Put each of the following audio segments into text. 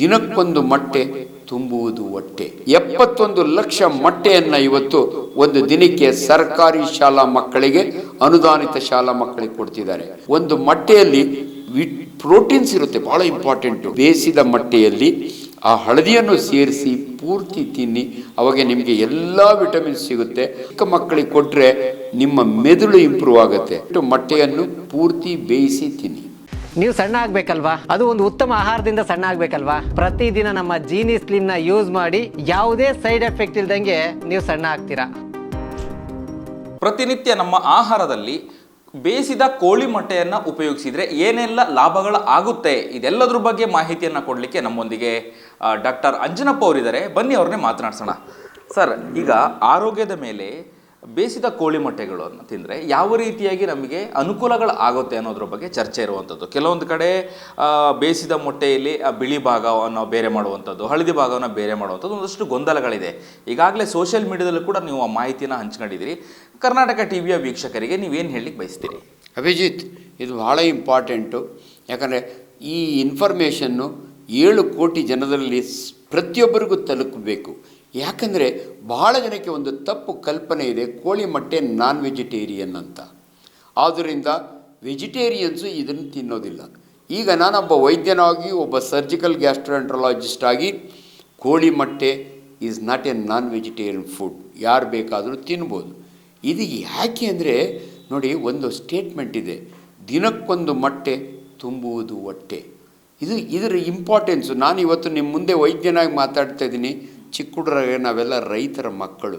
ದಿನಕ್ಕೊಂದು ಮೊಟ್ಟೆ ತುಂಬುವುದು ಹೊಟ್ಟೆ. ಎಪ್ಪತ್ತೊಂದು ಲಕ್ಷ ಮೊಟ್ಟೆಯನ್ನು ಇವತ್ತು ಒಂದು ದಿನಕ್ಕೆ ಸರ್ಕಾರಿ ಶಾಲಾ ಮಕ್ಕಳಿಗೆ, ಅನುದಾನಿತ ಶಾಲಾ ಮಕ್ಕಳಿಗೆ ಕೊಡ್ತಿದ್ದಾರೆ. ಒಂದು ಮೊಟ್ಟೆಯಲ್ಲಿ ಪ್ರೋಟೀನ್ಸ್ ಇರುತ್ತೆ, ಬಹಳ ಇಂಪಾರ್ಟೆಂಟು. ಬೇಯಿಸಿದ ಮೊಟ್ಟೆಯಲ್ಲಿ ಆ ಹಳದಿಯನ್ನು ಸೇರಿಸಿ ಪೂರ್ತಿ ತಿನ್ನಿ, ಅವಾಗ ನಿಮಗೆ ಎಲ್ಲ ವಿಟಮಿನ್ಸ್ ಸಿಗುತ್ತೆ. ಚಿಕ್ಕ ಮಕ್ಕಳಿಗೆ ಕೊಟ್ಟರೆ ನಿಮ್ಮ ಮೆದುಳು ಇಂಪ್ರೂವ್ ಆಗುತ್ತೆ. ಮೊಟ್ಟೆಯನ್ನು ಪೂರ್ತಿ ಬೇಯಿಸಿ ತಿನ್ನಿ. ನೀವು ಸಣ್ಣ ಆಗ್ಬೇಕಲ್ವಾ? ಅದು ಒಂದು ಉತ್ತಮ ಆಹಾರದಿಂದ ಸಣ್ಣ ಆಗ್ಬೇಕಲ್ವಾ? ಪ್ರತಿದಿನ ನಮ್ಮ ಜೀನಿ ಸ್ಲಿಮ್ನ ಯೂಸ್ ಮಾಡಿ ಯಾವುದೇ ಸೈಡ್ ಎಫೆಕ್ಟ್ ಇಲ್ದಂಗೆ ನೀವು ಸಣ್ಣ ಆಗ್ತೀರಾ? ಪ್ರತಿನಿತ್ಯ ನಮ್ಮ ಆಹಾರದಲ್ಲಿ ಬೇಯಿಸಿದ ಕೋಳಿ ಮೊಟ್ಟೆಯನ್ನ ಉಪಯೋಗಿಸಿದ್ರೆ ಏನೆಲ್ಲ ಲಾಭಗಳು ಆಗುತ್ತೆ? ಇದೆಲ್ಲದ್ರ ಬಗ್ಗೆ ಮಾಹಿತಿಯನ್ನ ಕೊಡಲಿಕ್ಕೆ ನಮ್ಮೊಂದಿಗೆ ಡಾಕ್ಟರ್ ಅಂಜನಪ್ಪ ಅವರಿದ್ದಾರೆ. ಬನ್ನಿ ಅವ್ರನ್ನೇ ಮಾತನಾಡ್ಸೋಣ. ಸರ್, ಈಗ ಆರೋಗ್ಯದ ಮೇಲೆ ಬೇಯಿಸಿದ ಕೋಳಿ ಮೊಟ್ಟೆಗಳನ್ನು ತಿಂದರೆ ಯಾವ ರೀತಿಯಾಗಿ ನಮಗೆ ಅನುಕೂಲಗಳು ಆಗುತ್ತೆ ಅನ್ನೋದ್ರ ಬಗ್ಗೆ ಚರ್ಚೆ ಇರುವಂಥದ್ದು. ಕೆಲವೊಂದು ಕಡೆ ಬೇಯಿಸಿದ ಮೊಟ್ಟೆಯಲ್ಲಿ ಆ ಬಿಳಿ ಭಾಗವನ್ನು ಬೇರೆ ಮಾಡುವಂಥದ್ದು, ಹಳದಿ ಭಾಗವನ್ನು ಬೇರೆ ಮಾಡುವಂಥದ್ದು ಒಂದಷ್ಟು ಗೊಂದಲಗಳಿದೆ. ಈಗಾಗಲೇ ಸೋಷಿಯಲ್ ಮೀಡಿಯಾದಲ್ಲೂ ಕೂಡ ನೀವು ಆ ಮಾಹಿತಿಯನ್ನು ಹಂಚ್ಕೊಂಡಿದ್ದೀರಿ. ಕರ್ನಾಟಕ ಟಿ ವಿಯ ವೀಕ್ಷಕರಿಗೆ ನೀವೇನು ಹೇಳಲಿಕ್ಕೆ ಬಯಸ್ತೀರಿ? ಅಭಿಜಿತ್, ಇದು ಬಹಳ ಇಂಪಾರ್ಟೆಂಟು ಯಾಕಂದರೆ ಈ ಇನ್ಫಾರ್ಮೇಷನ್ನು ಏಳು ಕೋಟಿ ಜನರಲ್ಲಿ ಪ್ರತಿಯೊಬ್ಬರಿಗೂ ತಲುಪಬೇಕು. ಯಾಕಂದರೆ ಬಹಳ ಜನಕ್ಕೆ ಒಂದು ತಪ್ಪು ಕಲ್ಪನೆ ಇದೆ, ಕೋಳಿ ಮೊಟ್ಟೆ ನಾನ್ ವೆಜಿಟೇರಿಯನ್ ಅಂತ. ಆದ್ದರಿಂದ ವೆಜಿಟೇರಿಯನ್ಸು ಇದನ್ನು ತಿನ್ನೋದಿಲ್ಲ. ಈಗ ನಾನೊಬ್ಬ ವೈದ್ಯನಾಗಿ, ಒಬ್ಬ ಸರ್ಜಿಕಲ್ ಗ್ಯಾಸ್ಟ್ರೋಎಂಟ್ರಾಲಜಿಸ್ಟ್ ಆಗಿ, ಕೋಳಿ ಮೊಟ್ಟೆ is not a non vegetarian food ಯಾರು ಬೇಕಾದರೂ ತಿನ್ಬೋದು. ಇದು ಯಾಕೆ ಅಂದರೆ, ನೋಡಿ ಒಂದು ಸ್ಟೇಟ್ಮೆಂಟ್ ಇದೆ. ದಿನಕ್ಕೊಂದು ಮೊಟ್ಟೆ ತುಂಬುವುದು ಹೊಟ್ಟೆ. ಇದು ಇದರ ಇಂಪಾರ್ಟೆನ್ಸು ನಾನು ಇವತ್ತು ನಿಮ್ಮ ಮುಂದೆ ವೈದ್ಯನಾಗಿ ಮಾತಾಡ್ತಾ ಇದ್ದೀನಿ. ಚಿಕ್ಕ ಹುಡುಗರಾಗೆ ನಾವೆಲ್ಲ ರೈತರ ಮಕ್ಕಳು.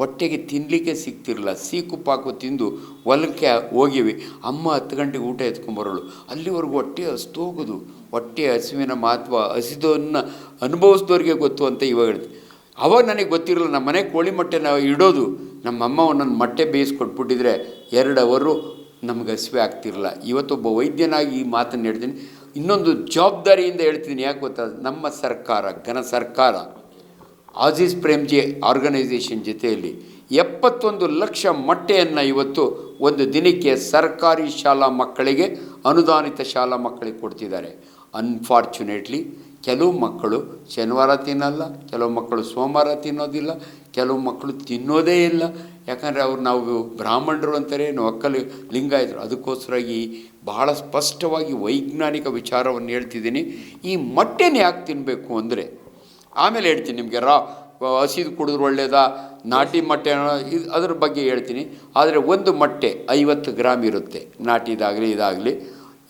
ಹೊಟ್ಟೆಗೆ ತಿನ್ನಲಿಕ್ಕೆ ಸಿಗ್ತಿರಲಿಲ್ಲ. ಸೀಕು ಪಾಕು ತಿಂದು ಹೊಲಕ್ಕೆ ಹೋಗಿವಿ. ಅಮ್ಮ ಹತ್ತು ಗಂಟೆಗೆ ಊಟ ಎತ್ಕೊಂಬರೋಳು ಅಲ್ಲಿವರೆಗೂ ಹೊಟ್ಟೆ ಹಸ್ತೋಗೋದು. ಹೊಟ್ಟೆ ಹಸಿವಿನ ಮಹತ್ವ ಹಸಿದನ್ನ ಅನುಭವಿಸಿದವ್ರಿಗೆ ಗೊತ್ತು ಅಂತ ಇವಾಗ ಹೇಳ್ತೀವಿ ಅವಾಗ ನನಗೆ ಗೊತ್ತಿರಲಿಲ್ಲ, ನಮ್ಮ ಮನೆ ಕೋಳಿ ಮೊಟ್ಟೆ ನಾವು ಇಡೋದು. ನಮ್ಮ ಅಮ್ಮ ಒಂದೊಂದು ಮೊಟ್ಟೆ ಬೇಯಿಸ್ಕೊಟ್ಬಿಟ್ಟಿದ್ರೆ ಎರಡು ಅವರು ನಮ್ಗೆ ಹಸಿವೆ ಆಗ್ತಿರಲಿಲ್ಲ. ಇವತ್ತೊಬ್ಬ ವೈದ್ಯನಾಗಿ ಈ ಮಾತನ್ನು ಹೇಳ್ತೀನಿ. ಇನ್ನೊಂದು ಜವಾಬ್ದಾರಿಯಿಂದ ಹೇಳ್ತೀನಿ. ಯಾಕೆ ಗೊತ್ತಾ? ನಮ್ಮ ಸರ್ಕಾರ, ಘನ ಸರ್ಕಾರ. ಆಜೀಸ್ ಪ್ರೇಮ್ಜಿ ಆರ್ಗನೈಸೇಷನ್ ಜೊತೆಯಲ್ಲಿ ಎಪ್ಪತ್ತೊಂದು ಲಕ್ಷ ಮೊಟ್ಟೆಯನ್ನು ಇವತ್ತು ಒಂದು ದಿನಕ್ಕೆ ಸರ್ಕಾರಿ ಶಾಲಾ ಮಕ್ಕಳಿಗೆ, ಅನುದಾನಿತ ಶಾಲಾ ಮಕ್ಕಳಿಗೆ ಕೊಡ್ತಿದ್ದಾರೆ. ಅನ್ಫಾರ್ಚುನೇಟ್ಲಿ ಕೆಲವು ಮಕ್ಕಳು ಶನಿವಾರ ತಿನ್ನಲ್ಲ, ಕೆಲವು ಮಕ್ಕಳು ಸೋಮವಾರ ತಿನ್ನೋದಿಲ್ಲ, ಕೆಲವು ಮಕ್ಕಳು ತಿನ್ನೋದೇ ಇಲ್ಲ. ಯಾಕಂದರೆ ಅವ್ರು ನಾವು ಬ್ರಾಹ್ಮಣರು ಅಂತಾರೆ, ನಾವು ಒಕ್ಕಲು ಅದಕ್ಕೋಸ್ಕರ ಈ ಬಹಳ ಸ್ಪಷ್ಟವಾಗಿ ವೈಜ್ಞಾನಿಕ ವಿಚಾರವನ್ನು ಹೇಳ್ತಿದ್ದೀನಿ. ಈ ಮೊಟ್ಟೆನ ಯಾಕೆ ತಿನ್ನಬೇಕು ಅಂದರೆ ಆಮೇಲೆ ಹೇಳ್ತೀನಿ ನಿಮಗೆ, ರಾ ಹಸಿದು ಕುಡಿದ್ರೆ ಒಳ್ಳೆಯದಾ ನಾಟಿ ಮೊಟ್ಟೆ ಅದ್ರ ಬಗ್ಗೆ ಹೇಳ್ತೀನಿ. ಆದರೆ ಒಂದು ಮೊಟ್ಟೆ ಐವತ್ತು ಗ್ರಾಮ್ ಇರುತ್ತೆ, ನಾಟಿದಾಗಲಿ, ಇದಾಗಲಿ.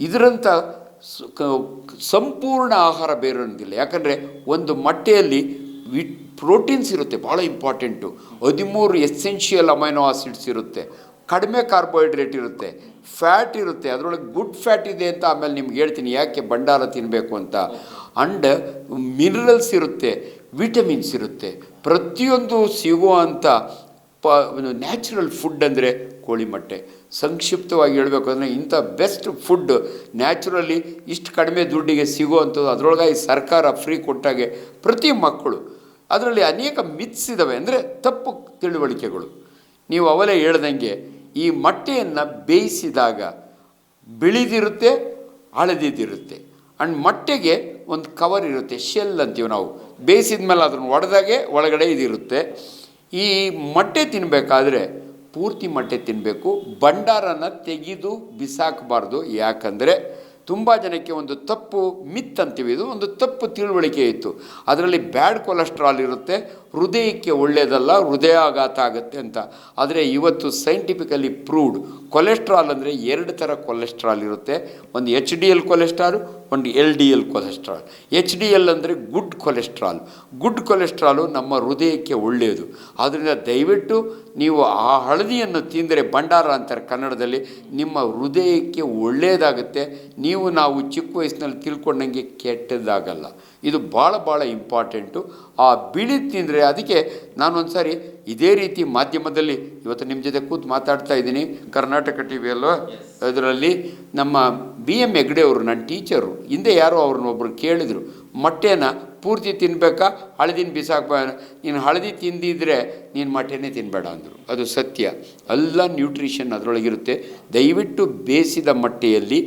ಇದರಂಥ ಸಂಪೂರ್ಣ ಆಹಾರ ಬೇರೊಂದಿಲ್ಲ ಯಾಕಂದರೆ ಒಂದು ಮೊಟ್ಟೆಯಲ್ಲಿ ವಿಟ್, ಪ್ರೋಟೀನ್ಸ್ ಇರುತ್ತೆ ಭಾಳ ಇಂಪಾರ್ಟೆಂಟು. ಹದಿಮೂರು ಎಸೆನ್ಷಿಯಲ್ ಅಮೈನೋ ಆಸಿಡ್ಸ್ ಇರುತ್ತೆ. ಕಡಿಮೆ ಕಾರ್ಬೋಹೈಡ್ರೇಟ್ ಇರುತ್ತೆ. ಫ್ಯಾಟ್ ಇರುತ್ತೆ. ಅದರೊಳಗೆ ಗುಡ್ ಫ್ಯಾಟ್ ಇದೆ ಅಂತ ಆಮೇಲೆ ನಿಮ್ಗೆ ಹೇಳ್ತೀನಿ. ಯಾಕೆ ಭಂಡಾರ ತಿನ್ನಬೇಕು ಅಂತ? ಅಂಡ್ ಮಿನರಲ್ಸ್ ಇರುತ್ತೆ, ವಿಟಮಿನ್ಸ್ ಇರುತ್ತೆ. ಪ್ರತಿಯೊಂದು ಸಿಗುವಂಥ ಪ ನ್ಯಾಚುರಲ್ ಫುಡ್ ಅಂದರೆ ಕೋಳಿ ಮೊಟ್ಟೆ. ಸಂಕ್ಷಿಪ್ತವಾಗಿ ಹೇಳಬೇಕು ಅಂದರೆ ಇಂಥ ಬೆಸ್ಟ್ ಫುಡ್ ನ್ಯಾಚುರಲಿ ಇಷ್ಟು ಕಡಿಮೆ ದುಡ್ಡಿಗೆ ಸಿಗುವಂಥದ್ದು. ಅದರೊಳಗಾಗಿ ಸರ್ಕಾರ ಫ್ರೀ ಕೊಟ್ಟಾಗೆ ಪ್ರತಿ ಮಕ್ಕಳು. ಅದರಲ್ಲಿ ಅನೇಕ ಮಿತ್ಸ್ ಇದ್ದಾವೆ ಅಂದರೆ ತಪ್ಪು ತಿಳುವಳಿಕೆಗಳು. ನೀವು ಅವಲೇ ಹೇಳ್ದಂಗೆ ಈ ಮೊಟ್ಟೆಯನ್ನು ಬೇಯಿಸಿದಾಗ ಬಿಳಿದಿರುತ್ತೆ, ಹಳದಿದಿರುತ್ತೆ. ಆ್ಯಂಡ್ ಮೊಟ್ಟೆಗೆ ಒಂದು ಕವರ್ ಇರುತ್ತೆ ಶೆಲ್ ಅಂತೀವಿ ನಾವು. ಬೇಯಿಸಿದ ಮೇಲೆ ಅದನ್ನು ಒಡೆದಾಗೆ ಒಳಗಡೆ ಇದಿರುತ್ತೆ. ಈ ಮೊಟ್ಟೆ ತಿನ್ನಬೇಕಾದ್ರೆ ಪೂರ್ತಿ ಮೊಟ್ಟೆ ತಿನ್ನಬೇಕು ಭಂಡಾರನ ತೆಗೆದು ಬಿಸಾಕಬಾರ್ದು. ಯಾಕಂದರೆ ತುಂಬ ಜನಕ್ಕೆ ಒಂದು ತಪ್ಪು ಮಿತ್ ಅಂತೀವಿ. ಇದು ಒಂದು ತಪ್ಪು ತಿಳುವಳಿಕೆ ಇತ್ತು. ಅದರಲ್ಲಿ ಬ್ಯಾಡ್ ಕೊಲೆಸ್ಟ್ರಾಲ್ ಇರುತ್ತೆ. ಹೃದಯಕ್ಕೆ ಒಳ್ಳೆಯದಲ್ಲ, ಹೃದಯಾಘಾತ ಆಗುತ್ತೆ ಅಂತ. ಆದರೆ ಇವತ್ತು ಸೈಂಟಿಫಿಕಲಿ ಪ್ರೂವ್ಡ್ ಕೊಲೆಸ್ಟ್ರಾಲ್ ಅಂದರೆ ಎರಡು ಥರ ಕೊಲೆಸ್ಟ್ರಾಲ್ ಇರುತ್ತೆ. ಒಂದು ಎಚ್ ಡಿ ಎಲ್ ಕೊಲೆಸ್ಟ್ರಾಲ್ ಒಂದು L D L cholesterol H D L ಅಂದರೆ ಗುಡ್ ಕೊಲೆಸ್ಟ್ರಾಲ್ ಗುಡ್ ಕೊಲೆಸ್ಟ್ರಾಲು ನಮ್ಮ ಹೃದಯಕ್ಕೆ ಒಳ್ಳೆಯದು. ಆದ್ದರಿಂದ ದಯವಿಟ್ಟು ನೀವು ಆ ಹಳದಿಯನ್ನು ತಿಂದರೆ ಭಂಡಾರ ಅಂತಾರೆ ಕನ್ನಡದಲ್ಲಿ, ನಿಮ್ಮ ಹೃದಯಕ್ಕೆ ಒಳ್ಳೆಯದಾಗುತ್ತೆ. ನೀವು ನಾವು ಚಿಕ್ಕ ವಯಸ್ಸಿನಲ್ಲಿ ತಿಳ್ಕೊಂಡಂಗೆ ಕೆಟ್ಟದಾಗಲ್ಲ ಇದು ಭಾಳ ಭಾಳ ಇಂಪಾರ್ಟೆಂಟು. ಆ ಬಿಳಿ ತಿಂದರೆ ಅದಕ್ಕೆ ನಾನೊಂದು ಸಾರಿ ಇದೇ ರೀತಿ ಮಾಧ್ಯಮದಲ್ಲಿ ಇವತ್ತು ನಿಮ್ಮ ಜೊತೆ ಕೂತು ಮಾತಾಡ್ತಾ ಇದ್ದೀನಿ. ಕರ್ನಾಟಕ ಟಿ ವಿ ಅಲ್ವಾ ಅದರಲ್ಲಿ ನಮ್ಮ ಬಿ ಎಂ ಹೆಗ್ಡೆ ಅವರು ನನ್ನ ಟೀಚರು ಹಿಂದೆ ಯಾರೋ ಅವ್ರನ್ನ ಒಬ್ರು ಕೇಳಿದರು ಮೊಟ್ಟೆನ ಪೂರ್ತಿ ತಿನ್ನಬೇಕಾ ಹಳದಿನ ಬಿಸಾಕ ನೀನು ಹಳದಿ ತಿಂದಿದ್ರೆ ನೀನು ಮೊಟ್ಟೆನೇ ತಿನ್ನಬೇಡ ಅಂದರು. ಅದು ಸತ್ಯ. ಎಲ್ಲ ನ್ಯೂಟ್ರಿಷನ್ ಅದರೊಳಗಿರುತ್ತೆ. ದಯವಿಟ್ಟು ಬೇಯಿಸಿದ ಮೊಟ್ಟೆಯಲ್ಲಿ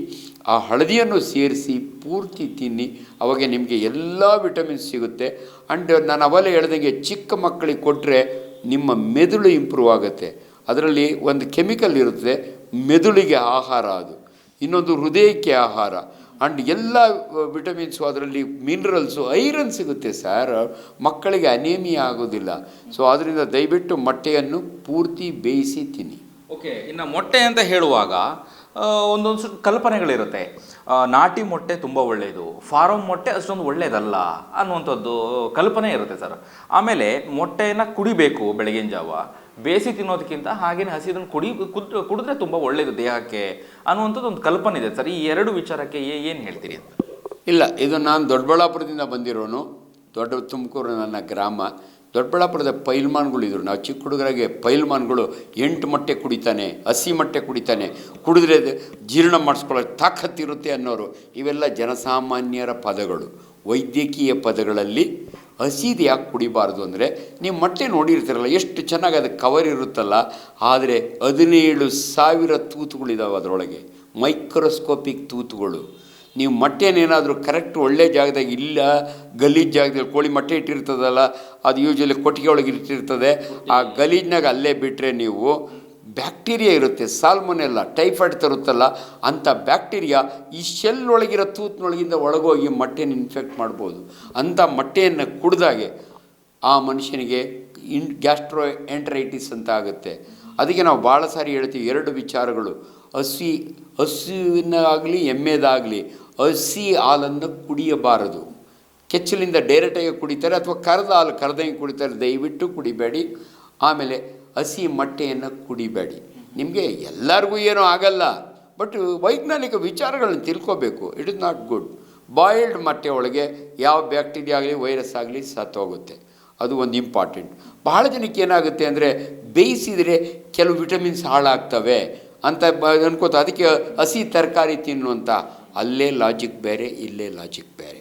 ಆ ಹಳದಿಯನ್ನು ಸೇರಿಸಿ ಪೂರ್ತಿ ತಿನ್ನಿ, ಅವಾಗ ನಿಮಗೆ ಎಲ್ಲ ವಿಟಮಿನ್ಸ್ ಸಿಗುತ್ತೆ. ಆ್ಯಂಡ್ ನಾನು ಅವಲೇ ಹೇಳ್ದಂಗೆ ಚಿಕ್ಕ ಮಕ್ಕಳಿಗೆ ಕೊಟ್ಟರೆ ನಿಮ್ಮ ಮೆದುಳು ಇಂಪ್ರೂವ್ ಆಗುತ್ತೆ. ಅದರಲ್ಲಿ ಒಂದು ಕೆಮಿಕಲ್ ಇರುತ್ತೆ, ಮೆದುಳಿಗೆ ಆಹಾರ ಅದು. ಇನ್ನೊಂದು ಹೃದಯಕ್ಕೆ ಆಹಾರ. ಆ್ಯಂಡ್ ಎಲ್ಲ ವಿಟಮಿನ್ಸು ಅದರಲ್ಲಿ ಮಿನರಲ್ಸು ಐರನ್ ಸಿಗುತ್ತೆ ಸರ್ ಮಕ್ಕಳಿಗೆ ಅನೇಮಿಯ ಆಗೋದಿಲ್ಲ. ಸೊ ಅದರಿಂದ ದಯವಿಟ್ಟು ಮೊಟ್ಟೆಯನ್ನು ಪೂರ್ತಿ ಬೇಯಿಸಿ ತಿನ್ನಿ. ಓಕೆ ಇನ್ನು ಮೊಟ್ಟೆ ಅಂತ ಹೇಳುವಾಗ ಒಂದೊಂದು ಕಲ್ಪನೆಗಳಿರುತ್ತೆ. ನಾಟಿ ಮೊಟ್ಟೆ ತುಂಬ ಒಳ್ಳೆಯದು ಫಾರಮ್ ಮೊಟ್ಟೆ ಅಷ್ಟೊಂದು ಒಳ್ಳೆಯದಲ್ಲ ಅನ್ನುವಂಥದ್ದು ಕಲ್ಪನೆ ಇರುತ್ತೆ ಸರ್. ಆಮೇಲೆ ಮೊಟ್ಟೆಯನ್ನು ಕುಡಿಬೇಕು ಬೆಳಗಿನ ಜಾವ ಬೇಸಿ ತಿನ್ನೋದಕ್ಕಿಂತ ಹಾಗೇನೆ ಹಸಿದನ್ನು ಕುಡಿ, ಕುದ್, ಕುಡಿದ್ರೆ ತುಂಬ ಒಳ್ಳೆಯದು ದೇಹಕ್ಕೆ ಅನ್ನುವಂಥದ್ದು ಒಂದು ಕಲ್ಪನೆ ಇದೆ ಸರ್. ಈ ಎರಡು ವಿಚಾರಕ್ಕೆ ಏನು ಹೇಳ್ತೀರಿ ಅಂತ? ಇಲ್ಲ, ಇದು ನಾನು ದೊಡ್ಡಬಳ್ಳಾಪುರದಿಂದ ಬಂದಿರೋನು, ದೊಡ್ಡ ತುಮಕೂರು ನನ್ನ ಗ್ರಾಮ. ದೊಡ್ಡಬಳ್ಳಾಪುರದ ಪೈಲ್ಮಾನ್ಗಳಿದ್ರು ನಾವು ಚಿಕ್ಕ ಹುಡುಗರಾಗೆ ಪೈಲ್ಮಾನ್ಗಳು ಎಂಟು ಮೊಟ್ಟೆ ಕುಡಿತಾನೆ, ಹಸಿ ಮೊಟ್ಟೆ ಕುಡಿತಾನೆ. ಕುಡಿದ್ರೆ ಜೀರ್ಣ ಮಾಡಿಸ್ಕೊಳ್ಳೋಕೆ ತಾಕತ್ತಿರುತ್ತೆ ಅನ್ನೋರು. ಇವೆಲ್ಲ ಜನಸಾಮಾನ್ಯರ ಪದಗಳು. ವೈದ್ಯಕೀಯ ಪದಗಳಲ್ಲಿ ಹಸಿದು ಯಾಕೆ ಕುಡಿಬಾರ್ದು ಅಂದರೆ, ನೀವು ಮೊಟ್ಟೆ ನೋಡಿರ್ತೀರಲ್ಲ, ಎಷ್ಟು ಚೆನ್ನಾಗಿ ಅದು ಕವರ್ ಇರುತ್ತಲ್ಲ, ಆದರೆ ಹದಿನೇಳು ಸಾವಿರ ತೂತುಗಳಿದಾವೆ ಅದರೊಳಗೆ. ಮೈಕ್ರೋಸ್ಕೋಪಿಕ್ ತೂತುಗಳು. ನೀವು ಮೊಟ್ಟೆನೇನಾದರೂ ಕರೆಕ್ಟ್ ಒಳ್ಳೆ ಜಾಗದಾಗ ಇಲ್ಲ, ಗಲೀಜ್ ಜಾಗದಲ್ಲಿ ಕೋಳಿ ಮೊಟ್ಟೆ ಇಟ್ಟಿರ್ತದಲ್ಲ, ಅದು ಯೂಶಲಿ ಕೊಟ್ಟಿಗೆ ಒಳಗೆ ಇಟ್ಟಿರ್ತದೆ. ಆ ಗಲೀಜ್ನಾಗ ಅಲ್ಲೇ ಬಿಟ್ಟರೆ ನೀವು ಬ್ಯಾಕ್ಟೀರಿಯಾ ಇರುತ್ತೆ ಸಾಲ್ಮೊನೆಲ್ಲ ಟೈಫಾಯ್ಡ್ ತರುತ್ತಲ್ಲ, ಅಂಥ ಬ್ಯಾಕ್ಟೀರಿಯಾ ಈ ಶೆಲ್ ಒಳಗಿರೋ ತೂತ್ನೊಳಗಿಂದ ಒಳಗೋಗಿ ಮೊಟ್ಟೆನ ಇನ್ಫೆಕ್ಟ್ ಮಾಡ್ಬೋದು. ಅಂಥ ಮೊಟ್ಟೆಯನ್ನು ಕುಡ್ದಾಗೆ ಆ ಮನುಷ್ಯನಿಗೆ ಇನ್ ಗ್ಯಾಸ್ಟ್ರೋ ಎಂಟ್ರೈಟಿಸ್ ಅಂತ ಆಗುತ್ತೆ. ಅದಕ್ಕೆ ನಾವು ಭಾಳ ಸಾರಿ ಹೇಳ್ತೀವಿ, ಎರಡು ವಿಚಾರಗಳು. ಹಸಿ ಹಸುವಿನಾಗಲಿ ಎಮ್ಮೆದಾಗಲಿ ಹಸಿ ಹಾಲನ್ನು ಕುಡಿಯಬಾರದು. ಕೆಚ್ಚಲಿಂದ ಡೈರೆಕ್ಟಾಗಿ ಕುಡಿತಾರೆ ಅಥವಾ ಕರೆದ ಹಾಲು ಕರೆದಂಗೆ ಕುಡಿತಾರೆ, ದಯವಿಟ್ಟು ಕುಡಿಬೇಡಿ. ಆಮೇಲೆ ಹಸಿ ಮೊಟ್ಟೆಯನ್ನು ಕುಡಿಬೇಡಿ. ನಿಮಗೆ ಎಲ್ಲರಿಗೂ ಏನೂ ಆಗಲ್ಲ. ಬಟ್ ವೈಜ್ಞಾನಿಕ ವಿಚಾರಗಳನ್ನು ತಿಳ್ಕೋಬೇಕು. It is not good boiled ಮೊಟ್ಟೆ ಒಳಗೆ ಯಾವ ಬ್ಯಾಕ್ಟೀರಿಯಾ ಆಗಲಿ, ವೈರಸ್ ಆಗಲಿ ಸತ್ತೋಗುತ್ತೆ. ಅದು ಒಂದು ಇಂಪಾರ್ಟೆಂಟ್ ಬಹಳ ಜನಕ್ಕೆ ಏನಾಗುತ್ತೆ ಅಂದರೆ ಬೇಯಿಸಿದರೆ ಕೆಲವು ವಿಟಮಿನ್ಸ್ ಹಾಳಾಗ್ತವೆ. ಅಂತ ಅನ್ಕೋತ. ಅದಕ್ಕೆ ಹಸಿ ತರಕಾರಿ ತಿನ್ನುವಂಥ ಅಲ್ಲೇ ಲಾಜಿಕ್ ಬೇರೆ, ಇಲ್ಲೇ ಲಾಜಿಕ್ ಬೇರೆ.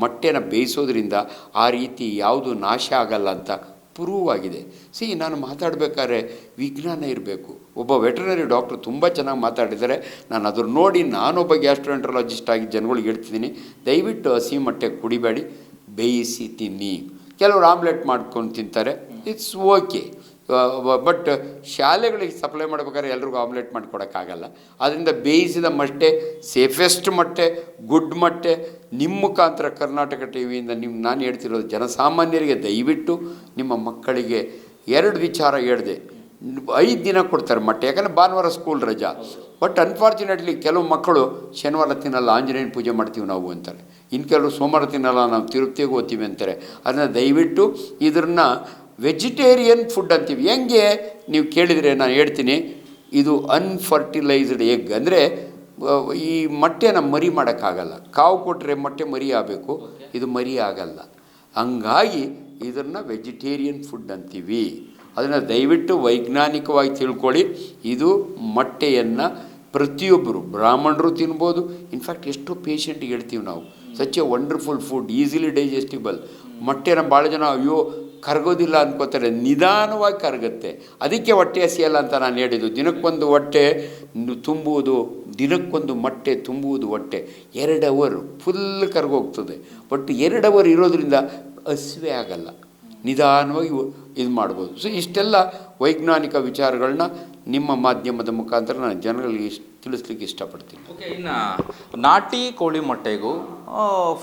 ಮೊಟ್ಟೆನ ಬೇಯಿಸೋದ್ರಿಂದ ಆ ರೀತಿ ಯಾವುದು ನಾಶ ಆಗಲ್ಲ ಅಂತ ಪ್ರೂವ್ ಆಗಿದೆ. ಸಿ ನಾನು ಮಾತಾಡಬೇಕಾದ್ರೆ ವಿಜ್ಞಾನ ಇರಬೇಕು. ಒಬ್ಬ ವೆಟರ್ನರಿ ಡಾಕ್ಟ್ರು ತುಂಬ ಚೆನ್ನಾಗಿ ಮಾತಾಡಿದರೆ ನಾನು ಅದ್ರ ನೋಡಿ ನಾನೊಬ್ಬ ಗ್ಯಾಸ್ಟ್ರೋಎಂಟ್ರಾಲಜಿಸ್ಟ್ ಆಗಿ ಜನಗಳಿಗೆ ಹೇಳ್ತಿದ್ದೀನಿ. ದಯವಿಟ್ಟು ಹಸಿ ಮೊಟ್ಟೆ ಕುಡಿಬೇಡಿ. ಬೇಯಿಸಿ ತಿನ್ನಿ. ಕೆಲವರು ಆಮ್ಲೆಟ್ ಮಾಡ್ಕೊಂಡು ತಿಂತಾರೆ. ಇಟ್ಸ್ ಓಕೆ ಬಟ್ ಶಾಲೆಗಳಿಗೆ ಸಪ್ಲೈ ಮಾಡ್ಬೇಕಾದ್ರೆ ಎಲ್ರಿಗೂ ಆಮ್ಲೆಟ್ ಮಾಡಿಕೊಡೋಕ್ಕಾಗಲ್ಲ. ಅದರಿಂದ ಬೇಯಿಸಿದ ಮೊಟ್ಟೆ ಸೇಫೆಸ್ಟ್ ಮೊಟ್ಟೆ ಗುಡ್ ಮೊಟ್ಟೆ ನಿಮ್ಮ ಮುಖಾಂತರ ಕರ್ನಾಟಕ ಟಿ ವಿಯಿಂದ ನಿಮ್ಮ ನಾನು ಹೇಳ್ತಿರೋದು ಜನಸಾಮಾನ್ಯರಿಗೆ ದಯವಿಟ್ಟು ನಿಮ್ಮ ಮಕ್ಕಳಿಗೆ ಎರಡು ವಿಚಾರ ಹೇಳಿದೆ. ಐದು ದಿನ ಕೊಡ್ತಾರೆ ಮೊಟ್ಟೆ, ಯಾಕಂದರೆ ಭಾನುವಾರ ಸ್ಕೂಲ್ ರಜಾ. ಬಟ್ ಅನ್ಫಾರ್ಚುನೇಟ್ಲಿ ಕೆಲವು ಮಕ್ಕಳು ಶನಿವಾರ ತಿನ್ನಲ್ಲ, ಆಂಜನೇಯನ ಪೂಜೆ ಮಾಡ್ತೀವಿ ನಾವು ಅಂತಾರೆ. ಇನ್ನು ಕೆಲವರು ಸೋಮವಾರ ತಿನ್ನಲ್ಲ, ನಾವು ತಿರುಪ್ತಿಗೆ ಹೋಗ್ತೀವಿ ಅಂತಾರೆ. ಅದನ್ನು ದಯವಿಟ್ಟು ಇದನ್ನು ವೆಜಿಟೇರಿಯನ್ ಫುಡ್ ಅಂತೀವಿ. ಹೆಂಗೆ? ನೀವು ಕೇಳಿದರೆ ನಾನು ಹೇಳ್ತೀನಿ. ಇದು ಅನ್ಫರ್ಟಿಲೈಸ್ಡ್ ಎಗ್ ಅಂದರೆ ಈ ಮೊಟ್ಟೆನ ಮರಿ ಮಾಡೋಕ್ಕಾಗಲ್ಲ. ಕಾವು ಕೊಟ್ಟರೆ ಮೊಟ್ಟೆ ಮರಿ ಆಗಬೇಕು. ಇದು ಮರಿ ಆಗಲ್ಲ. ಹಂಗಾಗಿ ಇದನ್ನು ವೆಜಿಟೇರಿಯನ್ ಫುಡ್ ಅಂತೀವಿ. ಅದನ್ನು ದಯವಿಟ್ಟು ವೈಜ್ಞಾನಿಕವಾಗಿ ತಿಳ್ಕೊಳ್ಳಿ. ಇದು ಮೊಟ್ಟೆಯನ್ನು ಪ್ರತಿಯೊಬ್ಬರು, ಬ್ರಾಹ್ಮಣರು ತಿನ್ಬೋದು. ಇನ್ಫ್ಯಾಕ್ಟ್ ಎಷ್ಟೋ ಪೇಷಂಟ್ಗೆ ಹೇಳ್ತೀವಿ ನಾವು. Such a wonderful food easily digestible ಮೊಟ್ಟೆನ ಭಾಳ ಜನ, ಅಯ್ಯೋ ಕರಗೋದಿಲ್ಲ ಅಂದ್ಕೋತಾರೆ ನಿಧಾನವಾಗಿ ಕರಗುತ್ತೆ. ಅದಕ್ಕೆ ಹೊಟ್ಟೆ ಹಸಿಯಲ್ಲ ಅಂತ ನಾನು ಹೇಳಿದ್ದು. ದಿನಕ್ಕೊಂದು ಹೊಟ್ಟೆ ತುಂಬುವುದು, ದಿನಕ್ಕೊಂದು ಮೊಟ್ಟೆ ತುಂಬುವುದು ಹೊಟ್ಟೆ. ಎರಡು ಅವರ್ ಫುಲ್ ಕರಗೋಗ್ತದೆ. ಬಟ್ ಎರಡು ಅವರ್ ಇರೋದರಿಂದ ಹಸಿವೆ ಆಗಲ್ಲ. ನಿಧಾನವಾಗಿ ಇದು ಮಾಡ್ಬೋದು. ಸೊ ಇಷ್ಟೆಲ್ಲ ವೈಜ್ಞಾನಿಕ ವಿಚಾರಗಳನ್ನ ನಿಮ್ಮ ಮಾಧ್ಯಮದ ಮುಖಾಂತರ ನಾನು ಜನಗಳಿಗೆ ಇಷ್ಟ ತಿಳಿಸ್ಲಿಕ್ಕೆ ಇಷ್ಟಪಡ್ತೀನಿ. ಓಕೆ ಇನ್ನು ನಾಟಿ ಕೋಳಿ ಮೊಟ್ಟೆಗೂ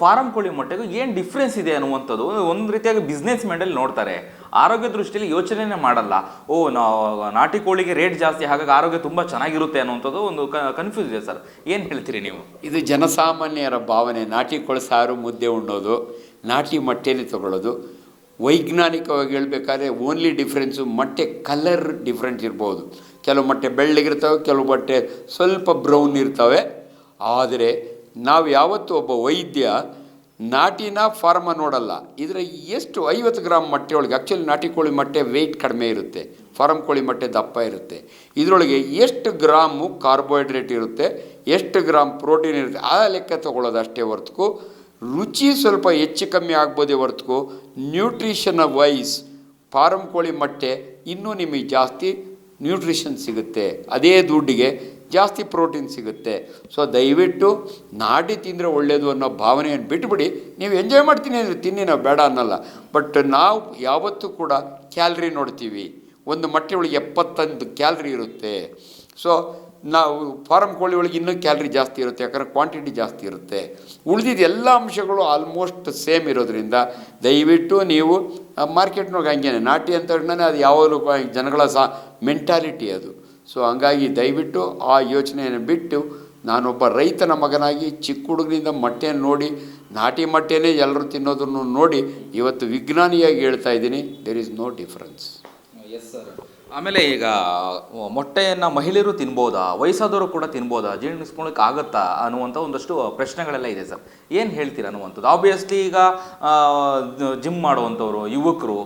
ಫಾರಂ ಕೋಳಿ ಮೊಟ್ಟೆಗೂ ಏನು ಡಿಫ್ರೆನ್ಸ್ ಇದೆ ಅನ್ನುವಂಥದ್ದು ಒಂದು ರೀತಿಯಾಗಿ ಬಿಸ್ನೆಸ್ ಮೆಂಡಲ್ಲಿ ನೋಡ್ತಾರೆ. ಆರೋಗ್ಯ ದೃಷ್ಟಿಯಲ್ಲಿ ಯೋಚನೆನೇ ಮಾಡಲ್ಲ. ಓ ನಾವು ನಾಟಿ ಕೋಳಿಗೆ ರೇಟ್ ಜಾಸ್ತಿ ಹಾಗಾಗಿ ಆರೋಗ್ಯ ತುಂಬ ಚೆನ್ನಾಗಿರುತ್ತೆ ಅನ್ನುವಂಥದ್ದು ಒಂದು ಕನ್ಫ್ಯೂಸ್ ಇದೆ ಸರ್. ಏನು ಹೇಳ್ತೀರಿ ನೀವು? ಇದು ಜನಸಾಮಾನ್ಯರ ಭಾವನೆ. ನಾಟಿ ಕೋಳಿ ಕೊಳಸಾರು ಮುದ್ದೆ ಉಣ್ಣೋದು ನಾಟಿ ಮೊಟ್ಟೆಲಿ ತಗೊಳ್ಳೋದು. ವೈಜ್ಞಾನಿಕವಾಗಿ ಹೇಳಬೇಕಾದ್ರೆ ಓನ್ಲಿ ಡಿಫ್ರೆನ್ಸು ಮೊಟ್ಟೆ ಕಲರ್ ಡಿಫ್ರೆಂಟ್ ಇರ್ಬೋದು. ಕೆಲವು ಮಟ್ಟೆ ಬೆಳ್ಳಗಿರ್ತವೆ, ಕೆಲವು ಮಟ್ಟೆ ಸ್ವಲ್ಪ ಬ್ರೌನ್ ಇರ್ತವೆ. ಆದರೆ ನಾವು ಯಾವತ್ತೂ ಒಬ್ಬ ವೈದ್ಯ ನಾಟಿನ ಫಾರ್ಮ ನೋಡಲ್ಲ. ಇದರ ಎಷ್ಟು ಐವತ್ತು ಗ್ರಾಮ್ ಮೊಟ್ಟೆ ಒಳಗೆ ಆ್ಯಕ್ಚುಲಿ ನಾಟಿ ಕೋಳಿ ಮೊಟ್ಟೆ ವೆಯ್ಟ್ ಕಡಿಮೆ ಇರುತ್ತೆ. ಫಾರಮ್ ಕೋಳಿ ಮೊಟ್ಟೆ ದಪ್ಪ ಇರುತ್ತೆ. ಇದರೊಳಗೆ ಎಷ್ಟು ಗ್ರಾಮು ಕಾರ್ಬೋಹೈಡ್ರೇಟ್ ಇರುತ್ತೆ, ಎಷ್ಟು ಗ್ರಾಮ್ ಪ್ರೋಟೀನ್ ಇರುತ್ತೆ, ಆ ಲೆಕ್ಕ ತೊಗೊಳ್ಳೋದು ಅಷ್ಟೇ ಹೊರತು ರುಚಿ ಸ್ವಲ್ಪ ಹೆಚ್ಚು ಕಮ್ಮಿ ಆಗ್ಬೋದೇ ಹೊರತು ನ್ಯೂಟ್ರಿಷನ್ ವೈಸ್ ಫಾರಮ್ ಕೋಳಿ ಮೊಟ್ಟೆ ಇನ್ನೂ ನಿಮಗೆ ಜಾಸ್ತಿ ನ್ಯೂಟ್ರಿಷನ್ ಸಿಗುತ್ತೆ. ಅದೇ ದುಡ್ಡಿಗೆ ಜಾಸ್ತಿ ಪ್ರೋಟೀನ್ ಸಿಗುತ್ತೆ. ಸೊ ದಯವಿಟ್ಟು ನಾಟಿ ತಿಂದರೆ ಒಳ್ಳೆಯದು ಅನ್ನೋ ಭಾವನೆಯನ್ನು ಬಿಟ್ಬಿಡಿ. ನೀವು ಎಂಜಾಯ್ ಮಾಡ್ತೀನಿ ಅಂದರೆ ತಿನ್ನಿ, ನಾವು ಬೇಡ ಅನ್ನಲ್ಲ. ಬಟ್ ನಾವು ಯಾವತ್ತೂ ಕೂಡ ಕ್ಯಾಲ್ರಿ ನೋಡ್ತೀವಿ. ಒಂದು ಮೊಟ್ಟೆ ಒಳಗೆ ಎಪ್ಪತ್ತೊಂದು ಕ್ಯಾಲ್ರಿ ಇರುತ್ತೆ. ಸೊ ನಾವು ಫಾರಮ್ ಕೋಳಿ ಒಳಗೆ ಇನ್ನೂ ಕ್ಯಾಲ್ರಿ ಜಾಸ್ತಿ ಇರುತ್ತೆ. ಯಾಕಂದರೆ ಕ್ವಾಂಟಿಟಿ ಜಾಸ್ತಿ ಇರುತ್ತೆ. ಉಳಿದಿದ್ದ ಎಲ್ಲ ಅಂಶಗಳು ಆಲ್ಮೋಸ್ಟ್ ಸೇಮ್ ಇರೋದ್ರಿಂದ ದಯವಿಟ್ಟು ನೀವು ಮಾರ್ಕೆಟ್ನೊಳಗೆ ಹಂಗೇನೆ. ನಾಟಿ ಅಂತ ಹೇಳಿದ್ರೆ ಅದು ಯಾವಾಗಲೂ ಜನಗಳ ಸಹ ಮೆಂಟಾಲಿಟಿ ಅದು. ಸೊ ಹಂಗಾಗಿ ದಯವಿಟ್ಟು ಆ ಯೋಚನೆಯನ್ನು ಬಿಟ್ಟು ನಾನೊಬ್ಬ ರೈತನ ಮಗನಾಗಿ ಚಿಕ್ಕ ಹುಡುಗನಿಂದ ಮೊಟ್ಟೆಯನ್ನು ನೋಡಿ, ನಾಟಿ ಮೊಟ್ಟೆನೇ ಎಲ್ಲರೂ ತಿನ್ನೋದನ್ನು ನೋಡಿ ಇವತ್ತು ವಿಜ್ಞಾನಿಯಾಗಿ ಹೇಳ್ತಾ ಇದ್ದೀನಿ ದೇರ್ ಈಸ್ ನೋ ಡಿಫ್ರೆನ್ಸ್ ಆಮೇಲೆ ಈಗ ಮೊಟ್ಟೆಯನ್ನು ಮಹಿಳೆಯರು ತಿನ್ಬೋದಾ? ವಯಸ್ಸಾದವರು ಕೂಡ ತಿನ್ಬೋದಾ? ಜೀರ್ಣಿಸ್ಕೊಳಕ್ಕೆ ಆಗುತ್ತಾ? ಅನ್ನುವಂಥ ಒಂದಷ್ಟು ಪ್ರಶ್ನೆಗಳೆಲ್ಲ ಇದೆ ಸರ್ ಏನು ಹೇಳ್ತೀರಾ ಅನ್ನುವಂಥದ್ದು? ಆಬ್ವಿಯಸ್ಲಿ ಈಗ ಜಿಮ್ ಮಾಡುವಂಥವ್ರು, ಯುವಕರು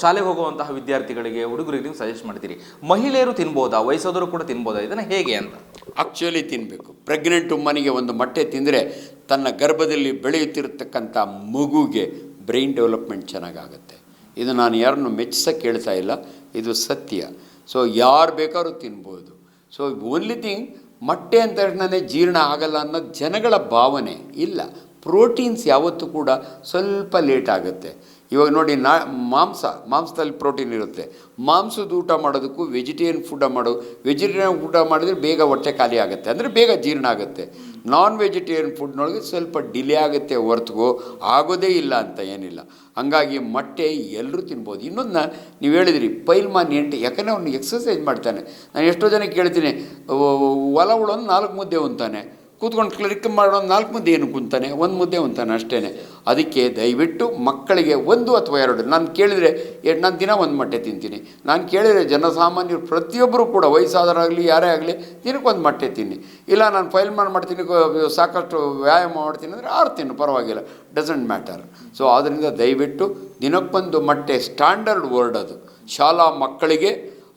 ಶಾಲೆಗೆ ಹೋಗುವಂತಹ ವಿದ್ಯಾರ್ಥಿಗಳಿಗೆ ಹುಡುಗರಿಗೆ ನೀವು ಸಜೆಸ್ಟ್ ಮಾಡ್ತೀರಿ. ಮಹಿಳೆಯರು ತಿನ್ಬೋದಾ? ವಯಸ್ಸಾದರೂ ಕೂಡ ತಿನ್ಬೋದಾ? ಇದನ್ನು ಹೇಗೆ ಅಂತ? ಆಕ್ಚುಲಿ ತಿನ್ನಬೇಕು ಪ್ರೆಗ್ನೆಂಟ್ ಉಮ್ಮನಿಗೆ ಒಂದು ಮೊಟ್ಟೆ ತಿಂದರೆ ತನ್ನ ಗರ್ಭದಲ್ಲಿ ಬೆಳೆಯುತ್ತಿರತಕ್ಕಂಥ ಮಗುಗೆ ಬ್ರೈನ್ ಡೆವಲಪ್ಮೆಂಟ್ ಚೆನ್ನಾಗಾಗುತ್ತೆ. ಇದು ನಾನು ಯಾರನ್ನು ಮೆಚ್ಚಿಸೋಕ್ಕೆ ಹೇಳ್ತಾ ಇಲ್ಲ. ಇದು ಸತ್ಯ. ಸೊ ಯಾರು ಬೇಕಾದ್ರೂ ತಿನ್ಬೋದು. ಸೊ ಓನ್ಲಿ ಥಿಂಗ್ ಮೊಟ್ಟೆ ಅಂತ ತಕ್ಷಣವೇ ಜೀರ್ಣ ಆಗಲ್ಲ ಅನ್ನೋದು ಜನಗಳ ಭಾವನೆ ಇಲ್ಲ. ಪ್ರೋಟೀನ್ಸ್ ಯಾವತ್ತೂ ಕೂಡ ಸ್ವಲ್ಪ ಲೇಟ್ ಆಗುತ್ತೆ. ಇವಾಗ ನೋಡಿ, ನಾ, ಮಾಂಸ, ಮಾಂಸದಲ್ಲಿ ಪ್ರೋಟೀನ್ ಇರುತ್ತೆ. ಮಾಂಸದ ಊಟ ಮಾಡೋದಕ್ಕೂ ವೆಜಿಟೇರಿಯನ್ ಫುಡ್ ಮಾಡೋ ವೆಜಿಟೇರಿಯನ್ ಊಟ ಮಾಡಿದ್ರೆ ಬೇಗ ಹೊಟ್ಟೆ ಖಾಲಿ ಆಗುತ್ತೆ. ಅಂದರೆ ಬೇಗ ಜೀರ್ಣ ಆಗುತ್ತೆ. ನಾನ್ ವೆಜಿಟೇರಿಯನ್ ಫುಡ್ನೊಳಗೆ ಸ್ವಲ್ಪ ಡಿಲೇ ಆಗುತ್ತೆ ಹೊರತುಗೋ, ಆಗೋದೇ ಇಲ್ಲ ಅಂತ ಏನಿಲ್ಲ. ಹಂಗಾಗಿ ಮೊಟ್ಟೆ ಎಲ್ಲರೂ ತಿನ್ಬೋದು. ಇನ್ನೊಂದು ನೀವು ಹೇಳಿದ್ರಿ ಪೈಲ್ಮಾನ್ ಎಂಟು, ಯಾಕಂದರೆ ಅವನು ಎಕ್ಸಸೈಸ್ ಮಾಡ್ತಾನೆ. ನಾನು ಎಷ್ಟೋ ಜನಕ್ಕೆ ಕೇಳ್ತೀನಿ ಹೊಲ ಉಳೊಂದು ನಾಲ್ಕು ಮುದ್ದೆ ಉಂತಾನೆ. ಕೂತ್ಕೊಂಡು ಕ್ಲಿಕ್ ಮಾಡೋ ನಾಲ್ಕು ಮುದ್ದೆ ಏನು ಕುಂತಾನೆ? ಒಂದು ಮುದ್ದೆ ಉಂತಾನೆ ಅಷ್ಟೇ ಅದಕ್ಕೆ ದಯವಿಟ್ಟು ಮಕ್ಕಳಿಗೆ ಒಂದು ಅಥವಾ ಎರಡು, ನಾನು ಕೇಳಿದರೆ ನಾನು ದಿನ ಒಂದು ಮೊಟ್ಟೆ ತಿಂತೀನಿ. ನಾನು ಕೇಳಿದರೆ ಜನಸಾಮಾನ್ಯರು ಪ್ರತಿಯೊಬ್ಬರು ಕೂಡ ವಯಸ್ಸಾದರಾಗಲಿ ಯಾರೇ ಆಗಲಿ ದಿನಕ್ಕೊಂದು ಮೊಟ್ಟೆ ತಿನ್ನಿ. ಇಲ್ಲ, ನಾನು ಫೈಲ್ ಮಾಡಿ ಮಾಡ್ತೀನಿ ಸಾಕಷ್ಟು ವ್ಯಾಯಾಮ ಮಾಡ್ತೀನಿ ಅಂದರೆ ಆರು ತಿನ್ನು, ಪರವಾಗಿಲ್ಲ ಡಸಂಟ್ ಮ್ಯಾಟರ್ ಸೊ ಆದ್ದರಿಂದ ದಯವಿಟ್ಟು ದಿನಕ್ಕೊಂದು ಮೊಟ್ಟೆ ಸ್ಟ್ಯಾಂಡರ್ಡ್ ವರ್ಡ್ ಅದು. ಶಾಲಾ ಮಕ್ಕಳಿಗೆ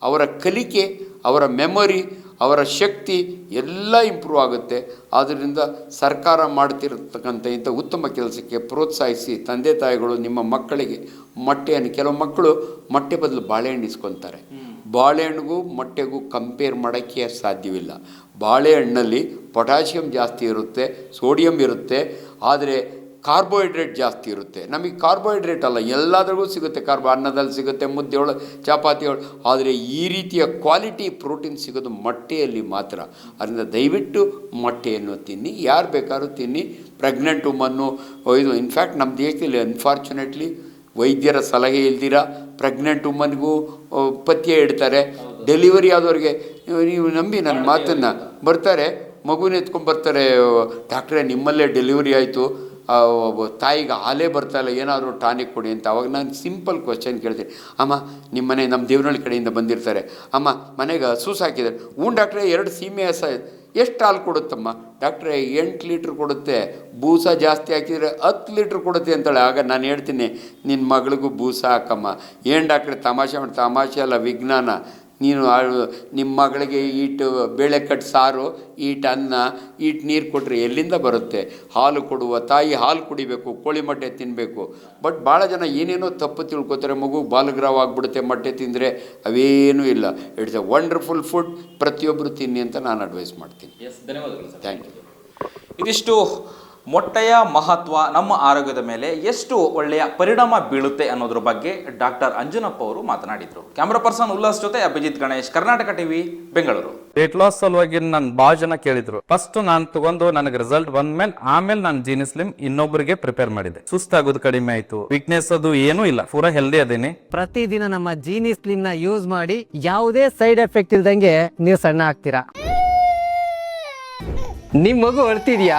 ಅವರ ಕಲಿಕೆ, ಅವರ ಮೆಮೊರಿ ಅವರ ಶಕ್ತಿ ಎಲ್ಲ ಇಂಪ್ರೂವ್ ಆಗುತ್ತೆ. ಆದ್ದರಿಂದ ಸರ್ಕಾರ ಮಾಡ್ತಿರತಕ್ಕಂಥ ಇಂಥ ಉತ್ತಮ ಕೆಲಸಕ್ಕೆ ಪ್ರೋತ್ಸಾಹಿಸಿ ತಂದೆ ತಾಯಿಗಳು ನಿಮ್ಮ ಮಕ್ಕಳಿಗೆ ಮೊಟ್ಟೆಯನ್ನು ಕೆಲವು ಮಕ್ಕಳು ಮೊಟ್ಟೆ ಬದಲು ಬಾಳೆಹಣ್ಣು ಇಸ್ಕೊತಾರೆ. ಬಾಳೆಹಣ್ಣಿಗೂ ಮೊಟ್ಟೆಗೂ ಕಂಪೇರ್ ಮಾಡೋಕ್ಕೆ ಸಾಧ್ಯವಿಲ್ಲ. ಬಾಳೆಹಣ್ಣಲ್ಲಿ ಪೊಟ್ಯಾಷಿಯಮ್ ಜಾಸ್ತಿ ಇರುತ್ತೆ ಸೋಡಿಯಂ ಇರುತ್ತೆ. ಆದರೆ ಕಾರ್ಬೋಹೈಡ್ರೇಟ್ ಜಾಸ್ತಿ ಇರುತ್ತೆ. ನಮಗೆ ಕಾರ್ಬೋಹೈಡ್ರೇಟ್ ಅಲ್ಲ, ಎಲ್ಲಾದ್ರಿಗೂ ಸಿಗುತ್ತೆ. ಕಾರ್ಬೋ ಅನ್ನದಲ್ಲಿ ಸಿಗುತ್ತೆ ಮುದ್ದೆ ಒಳ ಚಪಾತಿ ಒಳ ಆದರೆ ಈ ರೀತಿಯ ಕ್ವಾಲಿಟಿ ಪ್ರೋಟೀನ್ ಸಿಗೋದು ಮೊಟ್ಟೆಯಲ್ಲಿ ಮಾತ್ರ. ಅದರಿಂದ ದಯವಿಟ್ಟು ಮೊಟ್ಟೆಯನ್ನು ತಿನ್ನಿ. ಯಾರು ಬೇಕಾದ್ರೂ ತಿನ್ನಿ. ಪ್ರೆಗ್ನೆಂಟ್ ವುಮನ್ನು ಇದು ಇನ್ಫ್ಯಾಕ್ಟ್ ನಮ್ಮ ದೇಶದಲ್ಲಿ ಅನ್ಫಾರ್ಚುನೇಟ್ಲಿ ವೈದ್ಯರ ಸಲಹೆ ಇಲ್ದಿರ? ಪ್ರೆಗ್ನೆಂಟ್ ವುಮನ್ಗೂ ಪಥ್ಯ ಇಡ್ತಾರೆ. ಡೆಲಿವರಿ ಆದವ್ರಿಗೆ, ನೀವು ನಂಬಿ ನನ್ನ ಮಾತನ್ನು. ಬರ್ತಾರೆ, ಮಗುನ ಎತ್ಕೊಂಡು ಬರ್ತಾರೆ ಡಾಕ್ಟ್ರೇ ನಿಮ್ಮಲ್ಲೇ ಡೆಲಿವರಿ ಆಯಿತು. ತಾಯಿಗೆ ಹಾಲೇ ಬರ್ತಾ ಇಲ್ಲ, ಏನಾದರೂ ಟಾನಿಕ್ ಕೊಡಿ ಅಂತ. ಅವಾಗ ನಾನು ಸಿಂಪಲ್ ಕ್ವಶನ್ ಕೇಳ್ತೀನಿ. ಅಮ್ಮ ನಿಮ್ಮ ಮನೆ ನಮ್ಮ ದೇವನಹಳ್ಳಿ ಕಡೆಯಿಂದ ಬಂದಿರ್ತಾರೆ. ಅಮ್ಮ, ಮನೆಗೆ ಹಸು ಸಾಕಿದ್ದಾರೆ ಹ್ಞೂ ಡಾಕ್ಟ್ರೇ, ಎರಡು ಸೀಮೆ ಹಸ ಎಷ್ಟು ಹಾಲು ಕೊಡುತ್ತಮ್ಮ? ಡಾಕ್ಟ್ರೇ, ಎಂಟು ಲೀಟ್ರ್ ಕೊಡುತ್ತೆ. ಬೂಸ ಜಾಸ್ತಿ ಹಾಕಿದರೆ ಹತ್ತು ಲೀಟ್ರ್ ಕೊಡುತ್ತೆ ಅಂತಾಳೆ. ಆಗ ನಾನು ಹೇಳ್ತೀನಿ ನಿನ್ನ ಮಗಳಿಗೂ ಬೂಸ ಹಾಕಮ್ಮ. ಏನು ಡಾಕ್ಟ್ರೆ, ತಮಾಷೆ ಮಾಡಿ, ತಮಾಷೆ ಅಲ್ಲ, ವಿಜ್ಞಾನ. ನೀನು ನಿಮ್ಮ ಮಗಳಿಗೆ ಈಟು ಬೇಳೆ ಕಟ್ಟು ಸಾರು ಈಟ್ ಅನ್ನ ಈಟ್ ನೀರು ಕೊಟ್ಟರೆ ಎಲ್ಲಿಂದ ಬರುತ್ತೆ? ಹಾಲು ಕೊಡುವ ತಾಯಿ ಹಾಲು ಕುಡಿಬೇಕು ಕೋಳಿ ಮೊಟ್ಟೆ ತಿನ್ನಬೇಕು ಬಟ್ ಭಾಳ ಜನ ಏನೇನೋ ತಪ್ಪು ತಿಳ್ಕೊತಾರೆ ಮಗು ಬಾಲಗ್ರಾವ್ ಆಗಿಬಿಡುತ್ತೆ ಮೊಟ್ಟೆ ತಿಂದರೆ ಅವೇನೂ ಇಲ್ಲ. ಇಟ್ಸ್ ಎ ವಂಡರ್ಫುಲ್ ಫುಡ್ ಪ್ರತಿಯೊಬ್ಬರು ತಿನ್ನಿ ಅಂತ ನಾನು ಅಡ್ವೈಸ್ ಮಾಡ್ತೀನಿ. ಎಸ್ ಧನ್ಯವಾದಗಳು ಸರ್. ಥ್ಯಾಂಕ್ ಯು ಇದಿಷ್ಟು ಮೊಟ್ಟೆಯ ಮಹತ್ವ ನಮ್ಮ ಆರೋಗ್ಯದ ಮೇಲೆ ಎಷ್ಟು ಒಳ್ಳೆಯ ಪರಿಣಾಮ ಬೀಳುತ್ತೆ ಅನ್ನೋದ್ರ ಬಗ್ಗೆ ಡಾಕ್ಟರ್ ಅಂಜನಪ್ಪ ಅವರು ಮಾತನಾಡಿದ್ರು. ಕ್ಯಾಮ್ರಾ ಪರ್ಸನ್ ಉಲ್ಲಾಸ್ ಜೊತೆ Abhijit Ganesh Karnataka TV Bengaluru. Weight loss ಸಲುವಾಗಿ ನನ್ನ ಭಾಳ ಜನ ಕೇಳಿದ್ರು. ಫಸ್ಟ್ ನಾನು ತಗೊಂಡು ನನಗೆ ರಿಸಲ್ಟ್ ಬಂದ್ಮೇಲೆ ಆಮೇಲೆ ನಾನು ಜೀನಿ ಸ್ಲಿಮ್ ಇನ್ನೊಬ್ಬರಿಗೆ ಪ್ರಿಪೇರ್ ಮಾಡಿದೆ. ಸುಸ್ತಾಗೋದು ಕಡಿಮೆ ಆಯ್ತು. ವೀಕ್ನೆಸ್ ಅದು ಏನೂ ಇಲ್ಲ. ಪೂರಾ ಹೆಲ್ದಿ ಅದೇನೆ. ಪ್ರತಿದಿನ ನಮ್ಮ ಜೀನಿ ಸ್ಲಿಮ್ನ ಯೂಸ್ ಮಾಡಿ ಯಾವುದೇ ಸೈಡ್ ಎಫೆಕ್ಟ್ ಇಲ್ದಂಗೆ ನೀವು ಸಣ್ಣ ಆಗ್ತೀರಾ? ನಿಮ್ ಮಗು ಅಳ್ತಿದ್ಯಾ